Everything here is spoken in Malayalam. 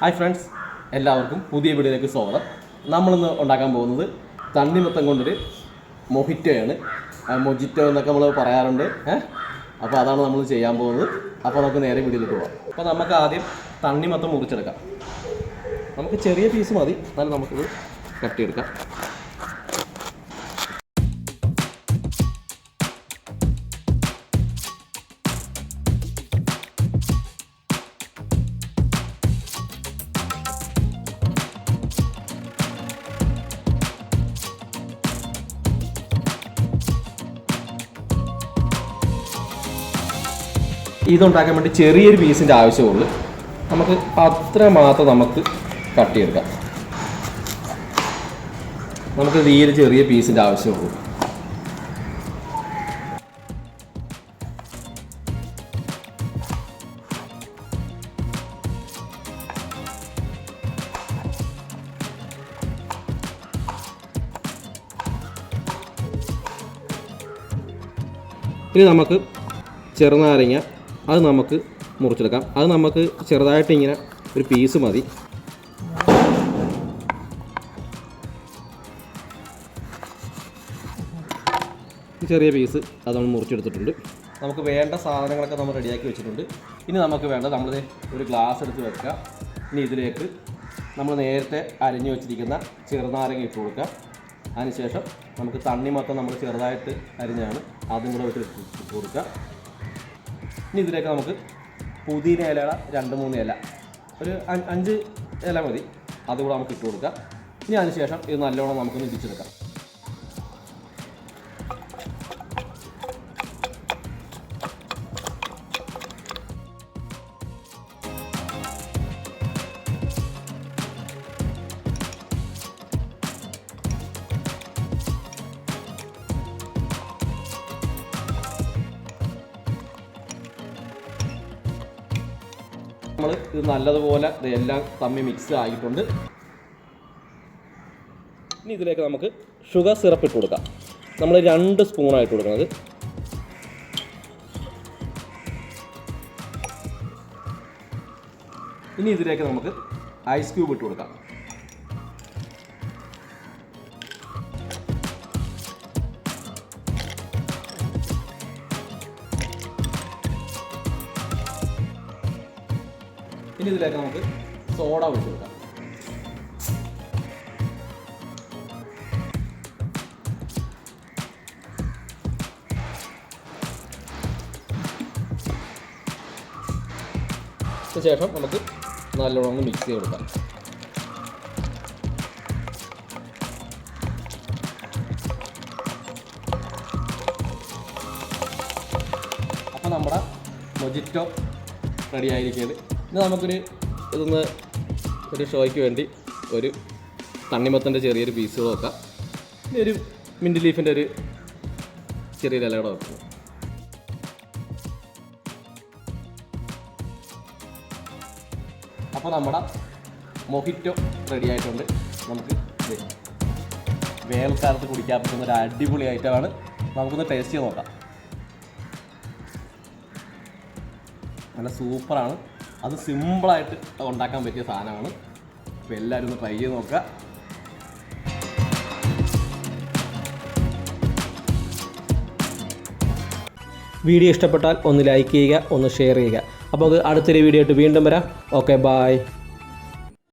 ഹായ് ഫ്രണ്ട്സ് എല്ലാവർക്കും പുതിയ വീഡിയോയിലേക്ക് സ്വാഗതം. നമ്മളിന്ന് ഉണ്ടാക്കാൻ പോകുന്നത് തണ്ണിമത്തം കൊണ്ടൊരു മൊഹിറ്റോയാണ്. മൊജിറ്റോ എന്നൊക്കെ നമ്മൾ പറയാറുണ്ട്. ഏഹ് അപ്പോൾ അതാണ് നമ്മൾ ചെയ്യാൻ പോകുന്നത്. അപ്പോൾ നമുക്ക് നേരെ വീഡിയോയിലേക്ക് പോകാം അപ്പോൾ നമുക്ക് ആദ്യം തണ്ണിമത്തം മുറിച്ചെടുക്കാം. നമുക്ക് ചെറിയ പീസ് മതി. എന്നാലും നമുക്കിത് കട്ട് ഇതുണ്ടാക്കാൻ വേണ്ടി ചെറിയൊരു പീസിന്റെ ആവശ്യമുള്ളൂ. നമുക്ക് അത്ര മാത്രം നമുക്ക് കട്ട് ചെയ്തെടുക്കാം. നമുക്ക് തീരെ ചെറിയ പീസിന്റെ ആവശ്യമുള്ളൂ. ഇനി നമുക്ക് ചെറുനാരങ്ങ അത് നമുക്ക് മുറിച്ചെടുക്കാം. അത് നമുക്ക് ചെറുതായിട്ട് ഇങ്ങനെ ഒരു പീസ് മതി. ചെറിയ പീസ് അത് നമ്മൾ മുറിച്ചെടുത്തിട്ടുണ്ട്. നമുക്ക് വേണ്ട സാധനങ്ങളൊക്കെ നമ്മൾ റെഡിയാക്കി വെച്ചിട്ടുണ്ട്. ഇനി നമുക്ക് വേണ്ടത് നമ്മൾ ഒരു ഗ്ലാസ് എടുത്ത് വെക്കുക. ഇനി ഇതിലേക്ക് നമ്മൾ നേരത്തെ അരിഞ്ഞു വെച്ചിരിക്കുന്ന ചെറുനാരങ്ങ ഇട്ട് കൊടുക്കുക. അതിനുശേഷം നമുക്ക് തണ്ണിമത്തം നമ്മൾ ചെറുതായിട്ട് അരിഞ്ഞാണ്. അതും കൂടെ ഇട്ട് കൊടുക്കുക. ഇനി ഇതിലേക്ക് നമുക്ക് പുതിന ഇല രണ്ട് മൂന്ന് ഇല. ഒരു അഞ്ച് ഇല മതി. അതുകൂടെ നമുക്ക് ഇട്ട് കൊടുക്കാം. ഇനി അതിനുശേഷം ഇത് നല്ലോണം നമുക്കൊന്ന് ഇടിച്ചെടുക്കാം. നമ്മൾ ഇത് നല്ലതുപോലെ ഇതെല്ലാം തമ്മിൽ മിക്സ് ആയിട്ടുണ്ട്. ഇനി ഇതിലേക്ക് നമുക്ക് ഷുഗർ സിറപ്പ് ഇട്ട് കൊടുക്കാം. നമ്മൾ രണ്ട് സ്പൂണായിട്ട് കൊടുക്കുന്നത്. ഇനി ഇതിലേക്ക് നമുക്ക് ഐസ് ക്യൂബ് ഇട്ട് കൊടുക്കാം. ഇനി ഇതിലേക്ക് നമുക്ക് സോഡ ഒഴിച്ച് കൊടുക്കാം. ശേഷം നമുക്ക് നല്ലോണം ഒന്ന് മിക്സ് ചെയ്ത് കൊടുക്കാം. അപ്പോൾ നമ്മുടെ മൊജിറ്റോ റെഡി ആയിരിക്കുകയാണ് ഇനി നമുക്കൊരു ഇതൊന്ന് ഒരു ഷോയ്ക്ക് വേണ്ടി ഒരു തണ്ണിമത്തന്റെ ചെറിയൊരു പീസ് നോക്കാം. ഇനി ഒരു മിന്റ് ലീഫിന്റെ ഒരു ചെറിയൊരു ഇല കൂടെ നോക്കാം അപ്പോൾ നമ്മുടെ മൊഹിറ്റോ റെഡി ആയിട്ടുണ്ട്. നമുക്ക് വേനൽക്കാലത്ത് കുടിക്കാൻ പറ്റുന്ന ഒരു അടിപൊളി ഐറ്റമാണ് നമുക്കൊന്ന് ടേസ്റ്റ് ചെയ്ത് നോക്കാം. നല്ല സൂപ്പറാണ് അത് സിമ്പിളായിട്ട് ഉണ്ടാക്കാൻ പറ്റിയ സാധനമാണ്. അപ്പോൾ എല്ലാവരും ഒന്ന് ട്രൈ ചെയ്ത് നോക്കുക. വീഡിയോ ഇഷ്ടപ്പെട്ടാൽ ഒന്ന് ലൈക്ക് ചെയ്യുക ഒന്ന് ഷെയർ ചെയ്യുക. അപ്പോൾ അടുത്തൊരു വീഡിയോ ആയിട്ട് വീണ്ടും വരാം. Okay bye